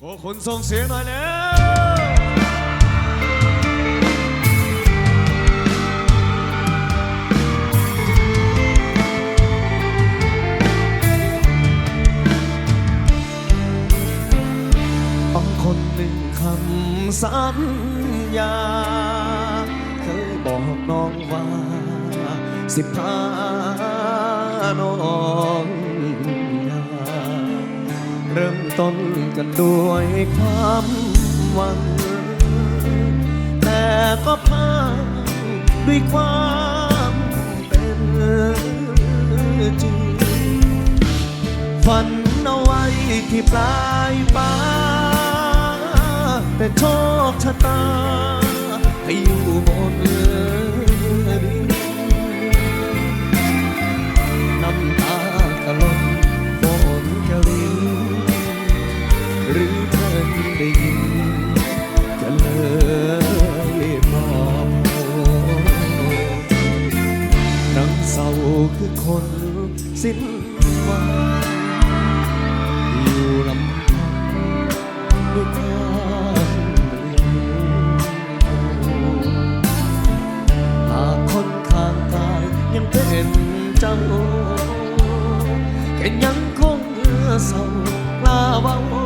โอ้คนส่งเสียงหน่อยแล้วบางคนหนึ่งคำสัญญา เคยบอกน้องว่าสิพาน้อง ต้นกันด้วยความหวัง แต่ก็พังด้วยความเป็นจริงฝันเอาไว้ที่ปลายฟ้าแต่โชคชะตาให้อยู่บนเรือ สิ้นหวังอยู่ลำพังด้วยความหากคนข้างกายยังเป็นเจ้าแค่ยังคงเศร้ากล้าเว่า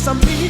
ว้ส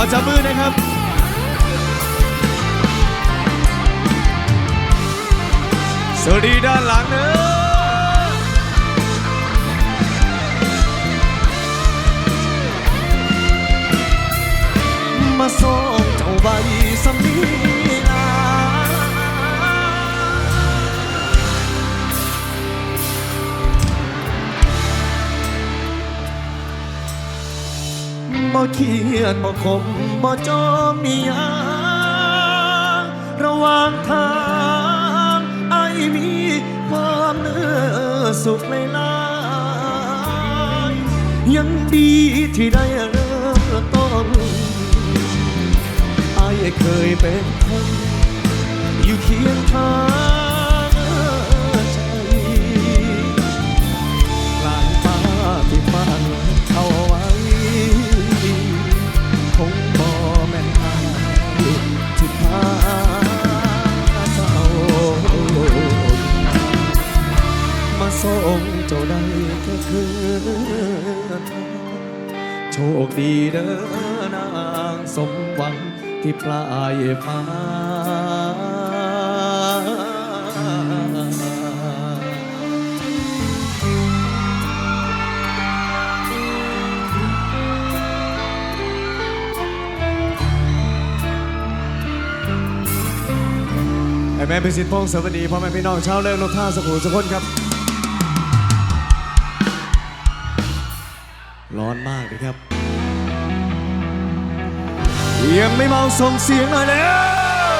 อจับมือนะครับสวัสดีด้านหลังเนอะมาส่งเจ้าใบสมี บ่เขียนบ่คมบ่จอมมีหยังระหว่างทางไอ้มีความเนื้อสุขไม่ลายยังดีที่ได้เริ่มต้นไอเคยเป็นคนอยู่เคียงข้าง มาส่งเจ้าได้แค่คืนโชคดีเด้อนางสมหวังที่ปลายฟ้าไอแม่พิสิทธิ์พงศ์สวัสดีพ่อแม่พี่น้องชาวเลิกนกท่าสุขุมสุขคนครับ ร้อนมากเลยครับยังไม่เมาส่งเสียงหน่อยแล้ว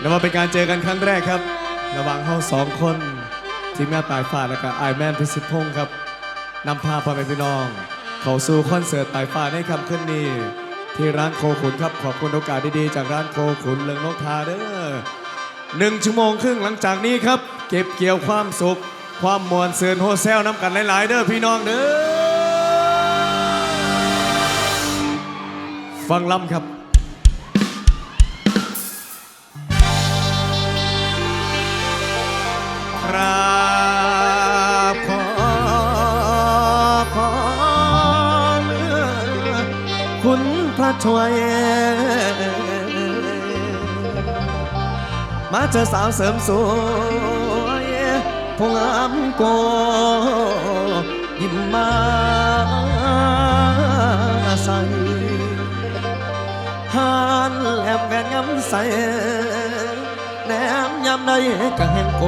แล้วมาเป็นการเจอกันครั้งแรกครับ ระหว่างเฮาสองคนทีมงานปลายฟ้าและก็ไอแมนพิสิทธิพงศ์ครับนำพาพ่อแม่พี่น้อง เข้าสู่คอนเสิร์ตไต่ฟ้าในค่ำคืนนี้ ที่ร้านโคขุนครับขอบคุณโอกาสดีๆจากร้านโคขุนเลืองนกทาเด้อหนึ่งชั่วโมงครึ่งหลังจากนี้ครับ เก็บเกี่ยวความสุข ความมวลเสือนโฮเซลน้ำกันหลาย ๆ เด้อพี่น้องเด้อฟังลำครับครับขอขอคุณพระช่วย มาเจอสาวเสริมสวย พงามโกยิ้มมาใส่หานแหลมแหวนยำใสแหนมยำใดก็เห็นโก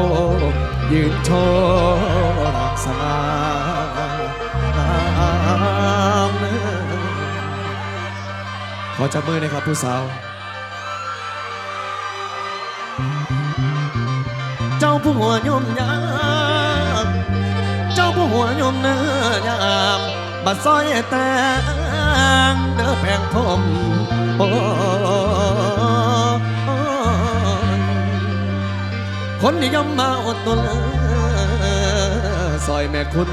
ยืนโชว์รักสมามขอจับมือหนะครับผู้สาว ผู้หัวยมยามเจ้าผู้หัวยมเนื้อยามบัดซอยแต่งเด้อแพงพรมโอ้คนนิยมมาอดตนซอยแม่คุณ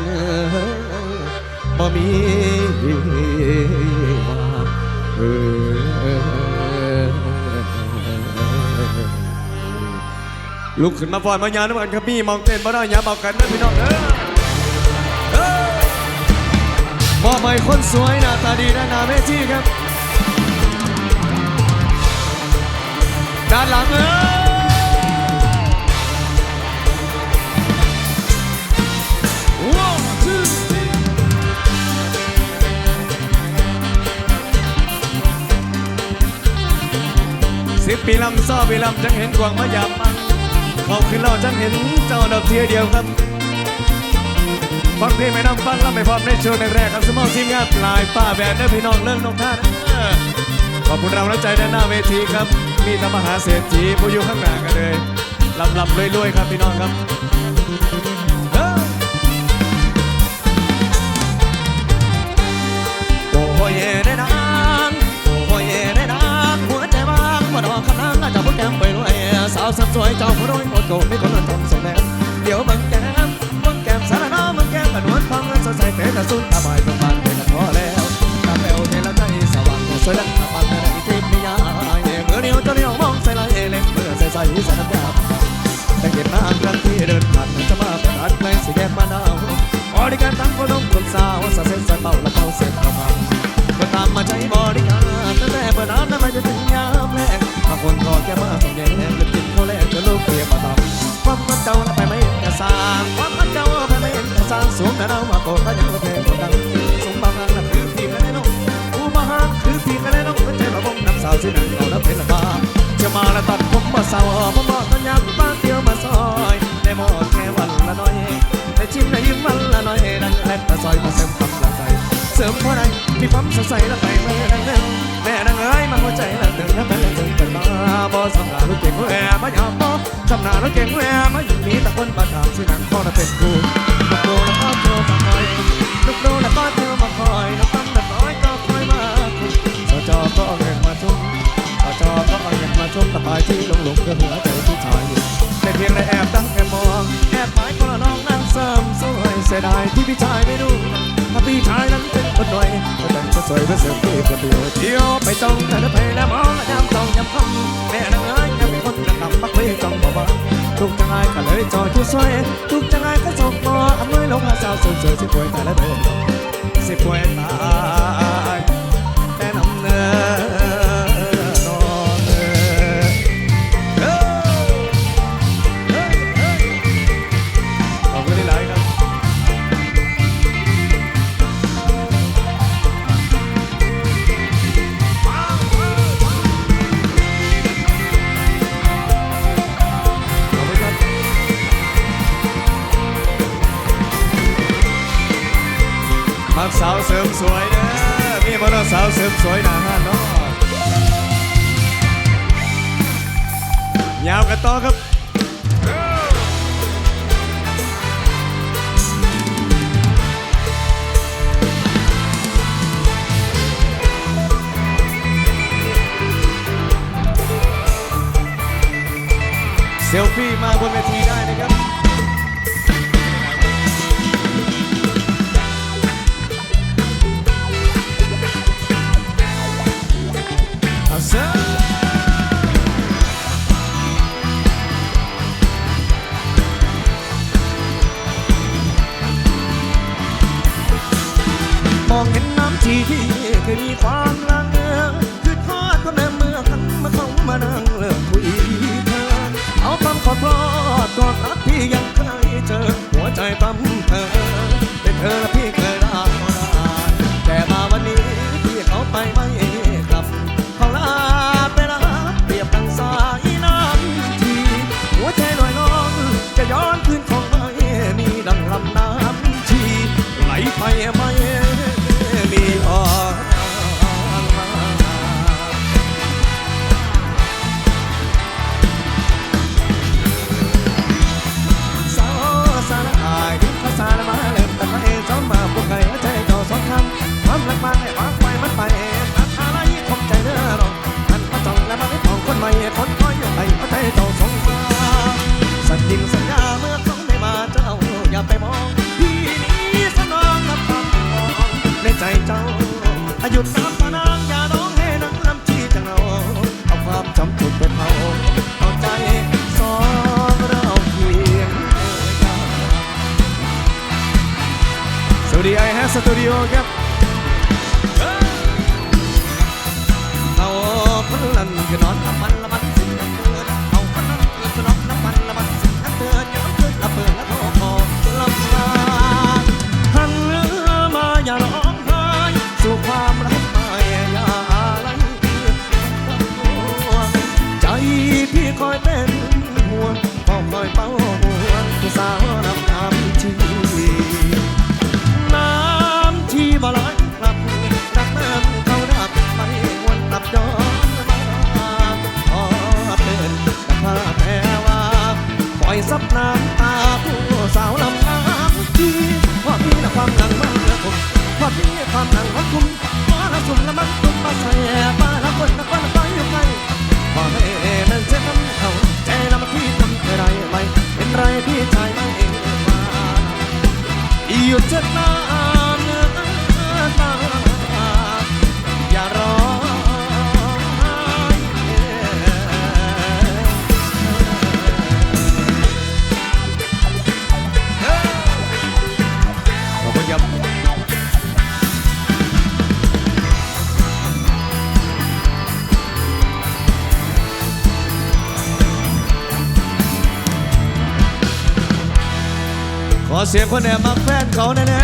บ่มีว่าเออ ลุกขึ้นมาฟอนมายาน้ำกันครับพี่มองเต้นมาได้ยาเบากันนะพี่น้องเด้อเอ้ยมอบให้คนสวยหน้าตาดีด้านหน้าเวทีครับ ด้านหลังเอ้ย One, two, three. สิบปีลำซ้อปีลำจังเห็นกวางมายามมัน ขอบขึ้นเราจังเห็นเจ้าดอกเทียเดียวครับ ฟังเพลงไม่นำฟังแล้วไม่พร้อมในช่วงแรกๆครับสมองทีมงานปลายป้าแบนเด้อพี่น้องเรื่องนกท่าเด้อขอบคุณเราแล้วใจด้านหน้าเวทีครับ มีธรรมหาเศรษฐีผู้อยู่ข้างหน้ากันเลยลำลำรวยๆครับพี่น้องครับเด้อโอ้ยได้นางโอ้ยได้นางหัวใจบางมาดอกคำนางอาจจะพูดแก้มไป รวสาวสับสวยเจ้าผู้รวยหมดโกไม่คนละทำสมแดงเดี๋ยวบังแก้มบังแก้มสารน้ำบังแก้มกันนวลฟังสดใสแต่แต่สุดตาบายประมาณเป็นพอแล้วตาแป๋วในละใจสว่างสวยและตาปังในทิพย์นิยายเมื่อเดียวจะเดียวมองใส่ลายเล็กเมื่อใส่ใส่สารยาแต่เห็นนาครั้งที่เดินผ่านจะมาเป็นอันไกลสีแก้มมะนาวบริการทั้ง แลกจนลูกเกียมาตามความมันเจ้าไปไม่เห็นแต่สางความมันเจ้าไปไม่เห็นแต่สางสูงแต่เรามาโกก็ยังเพลงดังสูงบางนั่นคือพี่กันแน่นอนผู้มาหาคือพี่กันแน่นอนเป็นใจมาบงน้ำสาวที่นั่งเอาน้ำเพละบ้าจะมาแล้วตัดผมมาสาวผมบอกกันยักป้านเตียวมาซอยได้หมดแค่วันละน้อยแต่ชิมได้ยิ้มวันละน้อยนั่งเล่นแต่ซอยมาเสริมกำลังใจเสริมเพราะใดมีความสดใสและไปเมื่อนั้นนั้นแม่น เอ้ยมาหัวใจละตึงและเป็นตึงเป็นมาบ่สำนาลูกเก่งแหวมายามบ่สำนาลูกเก่งแหวมาอยู่มีแต่คนมาถามชื่อนังพ่อน่ะเป็นครูลูกโดแล้วก็เธอมาคอยลูกโดแล้วก็เธอมาคอยน้ำตั้งแต่น้อยก็คอยมาคุณสจอก็เอาเงินมาชุ่มสจอก็เอาเงินมาชุ่มตะปายที่หลงหลงก็หัวใจที่ชายอยู่แต่เพียงได้แอบตั้งแอบมองแอบหมายคนละน้องนางเสริมสวยเสียดายที่พี่ชายไม่รู้ถ้าพี่ชายนั้นเป็นคนหน่อยก็แต่ง สวยก็เสือกพี่คนเดียวเที่ยวไปจ้องแต่ละเพลแล้วมองและย้ำจ้องย้ำคำแม่นางเอ้ยยังเป็นคนกระทำมักคุยจ้องบอกว่าทุกจังไงก็เลยจอดที่สวยทุกจังไงก็ส่งบออำนวยลงหาสาวสวยสวยสิป่วยแต่ละเดินสิป่วยตายแต่น้ำเนื้อ เซลฟี่มาบนเวทีได้นะครับมองเห็นน้ำทีที่เคยมีความลังเงือคือทอดคนในเมืองมาเข้ามานั่งเลือก อคำขอโทษกอนรักพี่ยังเคยเจอ หัวใจตั้มเธอแต่เธอพี่เคยรักแต่มาวันนี้พี่เขาไปไม่ ตูดิโอครับเอาพลันก็นอนกับมัน ขอเสียงคนแอบมาแฟนเขาแน่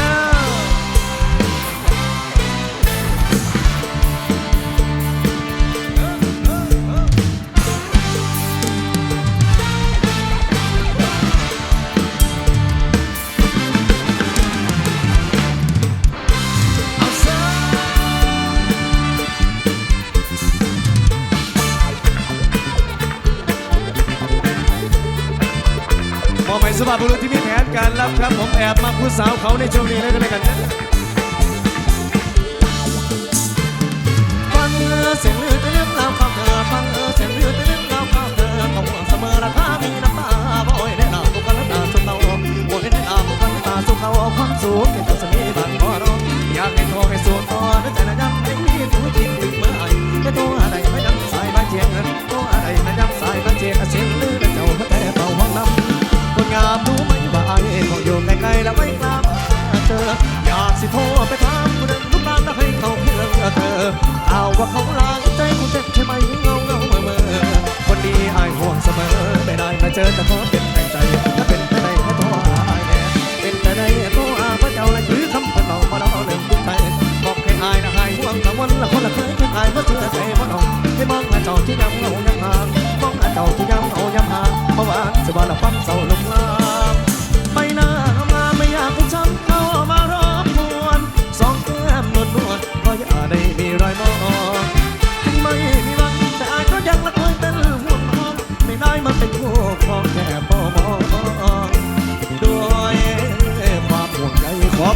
สำหรับบุรุษที่ การรับครับผมแอบมาผู้สาวเขาในช่วงนี้แล้วกันเลยกัน ว่าเขาล้างใจกูเจ็บใช่ไหมเงาเงาเมื่อเมื่อคนดีอายห่วงเสมอไม่ได้มาเจอแต่ขอเป็นแต่ใจถ้าเป็นแต่ในก็ต้องอายแน่เป็นแต่ในก็อาพระเจ้าเลยหรือคำพันองมาเล่าเรื่องใจบอกให้อายนะอายห่วงละวันละคนละเคยคืออายมาเจอใจว่าน้องให้มองอาเจ้าที่ยำเงายำหางมองอาเจ้าที่ยำเงายำหางเมื่อวานสวรรค์ฟังเสาลง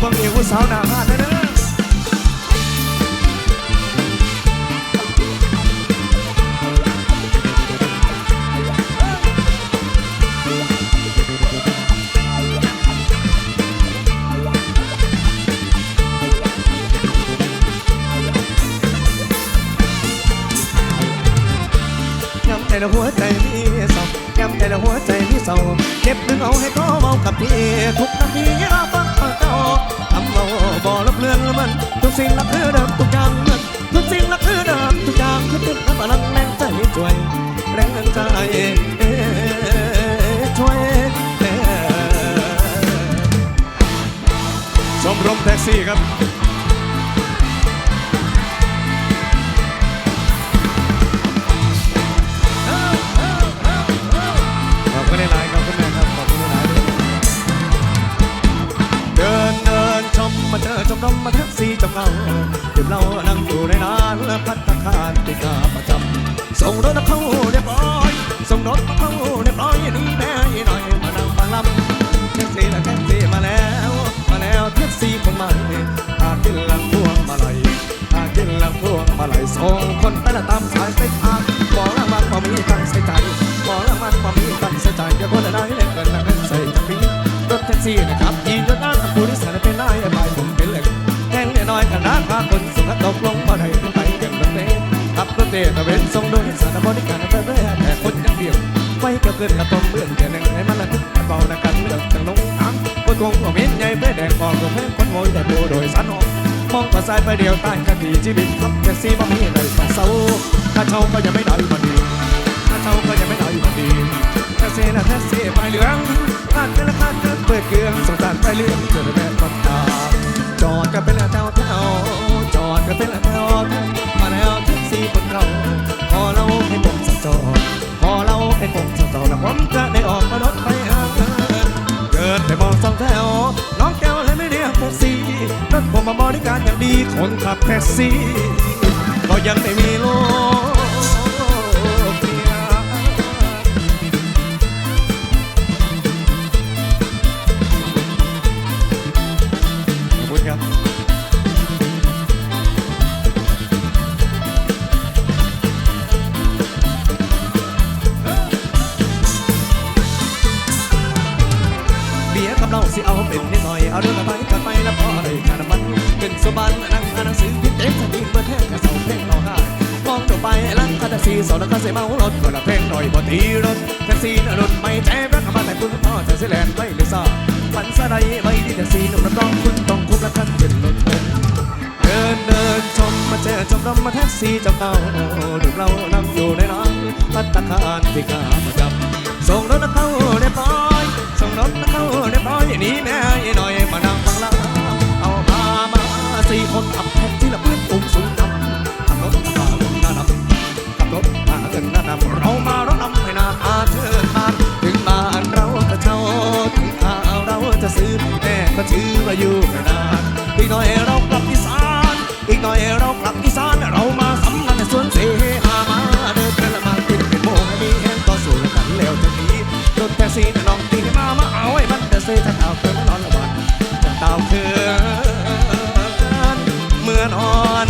องเอกผู้สาวหนาหาดนะเด้อแต่ละหัวใจมีเศร้าแก้มแต่ละหัวใจมีเศร้าเก็บดึงเอาให้ก็เมากับพี่ทุกนาทีอย่าฟัง ทำเอาบ่ลบเลือนมัน ทุกสิ่งรักคือเดิมทุกอย่างมันทุกสิ่งรักคือเดิมทุกอย่างคือติดพลังแรงใจช่วยแรงใจช่วยชมรมแท็กซี่ครับ เงาดื่มเหล้านั่งอยู่ในร้านและพัตตาคารติดตาประจำส่งรถเข้าเรียบร้อยส่งรถเข้าเรียบร้อยนี่แม่ยี่หน่อยมานั่งฟังลำแท็กซี่และแท็กซี่มาแล้ว มาแล้วแท็กซี่คนใหม่หากินลำพวงมาลัยหากินลำพวงมาลัยส่งคนไปละตามสายเส้นทางบอกล้วมันพอมีตังใส่ใจบอกล้วมันความมีตังใส่ใจเดี๋ยวคนจะได้เล่นเกินแล้วเงินใส่จังปีรถแท็กซี่นะครับ คนสุขตกลงมาได้ขึ้นไปเก่งรถเต้ขับรถเต้ตะเวนส่งโดยสารบริการแต่เรื่อยแต่คนยังเดียวไฟเกี่ยวเกินกระตอมเบื่อนแค่หนึ่งให้มันละทึกเบาหนักกันเลือกจังลงน้ำคนทวงก็มิ้นใหญ่เป้แดงบอกตัวแม่คนโวยแต่ผู้โดยสารออกมองก็สายไปเดียวใต้กันดีชีวิตขับแท็กซี่บ่มีอะไรต้องเศร้าถ้าเช่าก็ยังไม่ได้มาดีถ้าเช่าก็ยังไม่ได้ เซนะถ้าเซไปเหลืองคาดเป็นละคาดเกิดเปิดเกลืองสงสารไปเหลืองเจอแม่คนตาจอดกันเป็นละเจ้าเท่าจอดกันเป็นละเท่ามาแล้วแท็กซี่คนเราพอเราให้ผมสักจอดพอเราให้ผมสักจอดแล้วผมจะได้ออกมารถไปหาเงินเกิดไปมองสองแถวน้องแก้วเลยไม่เรียกแท็กซี่รถผมมาบริการอย่างดีคนขับแท็กซี่ก็ยังไม่มีโลกาคารที่กาประจำส่งรถเข้าเรียบร้อยส่งรถเข้าเรียบร้อยนี่แม่หน่อยมานั่งฟังลาเอาพามาสี่คนขับแท็กซี่ละเพื่อนอุ้มสูงดำขับรถมาเงินหน้าดำขับรถมาเงินหน้าดำเรามารถนำให้นาอาเชิญมาถึงบ้านเราจะเช่าถึงข้าเราจะซื้อแม่ก็ชื่อว่าอยู่ไม่นานอีกหน่อยเรากลับอีสานอีกหน่อยเรากลับอี สีน้องตีมามาเอาไอ้มันเดเซ่ถ้าเท้าเกินนอนละวันจะเท้าคืนเมื่อนอน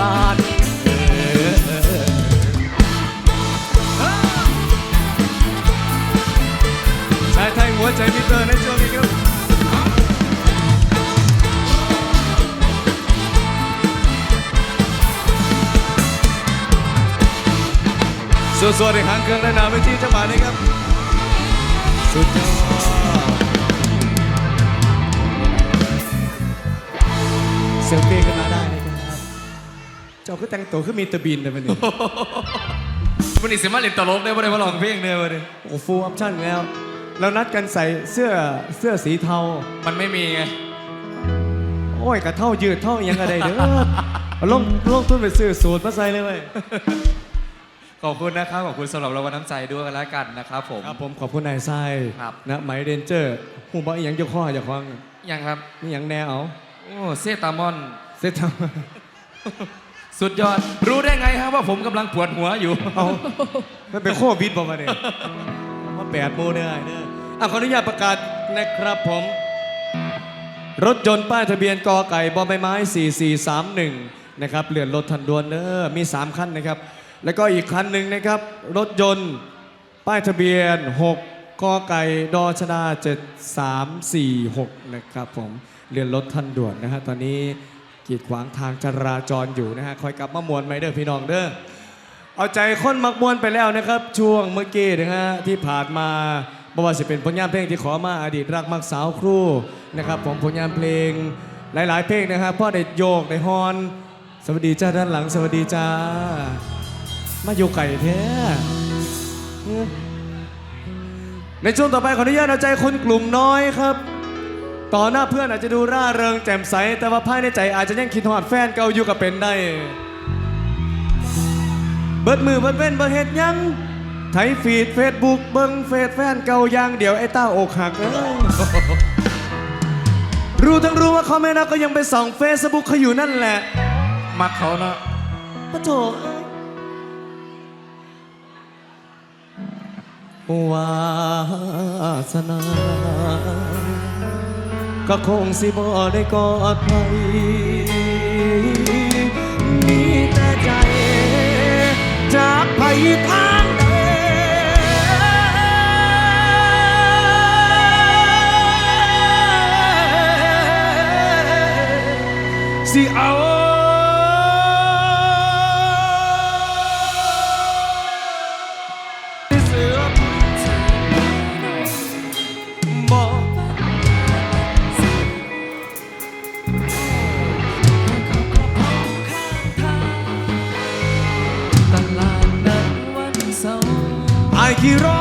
บ้านชายไทยหัวใจมิเตอร์ในช่วงนี้ครับส่วัสดีหางเครื่องและนาเวทีจังหวะนี้ครับ สุดยอดเซลฟี่กันมาได้นะครับ เจ้าก็แต่งตัวขึ้นมีตะบินเลยวันนี้วันนี้เสียมาเล่นตลกได้บ่ได้มาร้องเพลงเนี่ยวันนี้โอ้ฟูลออปชั่นแล้ว เรานัดกันใส่เสื้อเสื้อสีเทา มันไม่มีไง โอ้ยกระเท่ายืดเท่าอิหยังอะไรเด้อเอาลงลงทุนไปซื้อสูตรมาใส่เลยเว้ย ขอบคุณนะครับขอบคุณสำหรับรางวัลน้ำใจด้วยกันแล้วกันนะครับผม ครับผมขอบคุณนายไส้ครับ นะไหมเรนเจอร์หูบอกอีหยังเจ้าข้อเจ้าของยังครับ นี่หยังแนวเอาโอ้เซตามอน เสร็จทสุดยอด รู้ได้ไงครับว่าผมกำลังปวดหัวอยู่ำเอามันเป็นโควิดบอกมาเนี่ยมาแปดโมงเด้อเด้ออะขออนุญาตประกาศนะครับผม รถยนต์ป้ายทะเบียนกอไก่บอใบไม้ 4431 นะครับเลื่อนรถทันด่วนเด้อมี3คันนะครับ แล้วก็อีกคันหนึ่งนะครับ รถยนต์ป้ายทะเบียน 6กอไก่ดอชดา7346 นะครับผมเลื่อนรถทันด่วนนะฮะตอนนี้กีดขวางทางจราจรอยู่นะฮะคอยกลับมามวนไหมเด้อพี่น้องเด้อเอาใจคนมักมวนไปแล้วนะครับ ช่วงเมื่อกี้นะฮะที่ผ่านมาบ่ว่าจะเป็นผลงานเพลงที่ขอมาอดีตรักมักสาวครูนะครับผมผลงานเพลงหลาย ๆ เพลงนะครับพ่อได้โยกได้ฮอน สวัสดีจ้าด้านหลังสวัสดีจ้า มาอยู่ไก่แท้ ในช่วงต่อไปขออนุญาตเอาใจคนกลุ่มน้อยครับ ต่อหน้าเพื่อนอาจจะดูร่าเริงแจ่มใส แต่ว่าภายในใจอาจจะยังคิดหอดแฟนเก่าอยู่กับเป็นได้ เบิดมือเบิดเว้นเบิดเฮ็ดหยังไถฟีดเฟซบุ๊กเบิ้งเฟซแฟนเก่าอย่างเดียวไอ้เต้าอกหักเอ้ยรู้ทั้งรู้ว่าเขาไม่รักก็ยังไปส่องเฟซบุ๊กเขาอยู่นั่นแหละ มักเขาเนาะปะโถ วาสนา ก็คงสิบ่ได้กอดไปมีแต่ใจ จากไปทางใดสิเอา ไ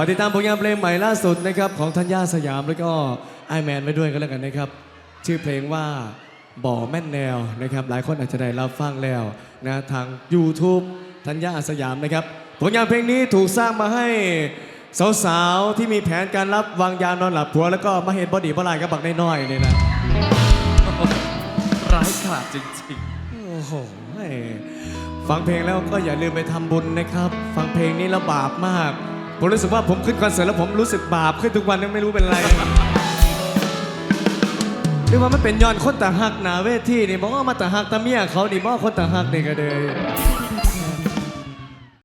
ากติดตามผลงานเพลงใหม่ล่าสุดนะครับของธัญญาสยามแล้วก็ไอแมนไปด้วยกันแล้วกันนะครับ ชื่อเพลงว่าบ่อแม่นแนวนะครับ หลายคนอาจจะได้รับฟังแล้วนะทาง YouTube ธัญญาสยามนะครับ ผลงานเพลงนี้ถูกสร้างมาให้สาวๆ ที่มีแผนการรับวางยานอนหลับผัว แล้วก็มาเห็นบอดีบอลายกับบักน้อยๆเนี่ยนะร้ายกาจจริงโอ้โหฟังเพลงแล้วก็อย่าลืมไปทำบุญนะครับ ฟังเพลงนี้แล้วบาปมาก ผมรู้สึกว่าผมขึ้นคอนเสิร์ตแล้วผมรู้สึกบาปขึ้นทุกวันยังไม่รู้เป็นไรหรือว่ามันเป็นย้อนคนตาหักหนาเวทีนี่บอกว่ามาตาหักตาเมียเขานี่บอกคนตาหักนี่ก็เลย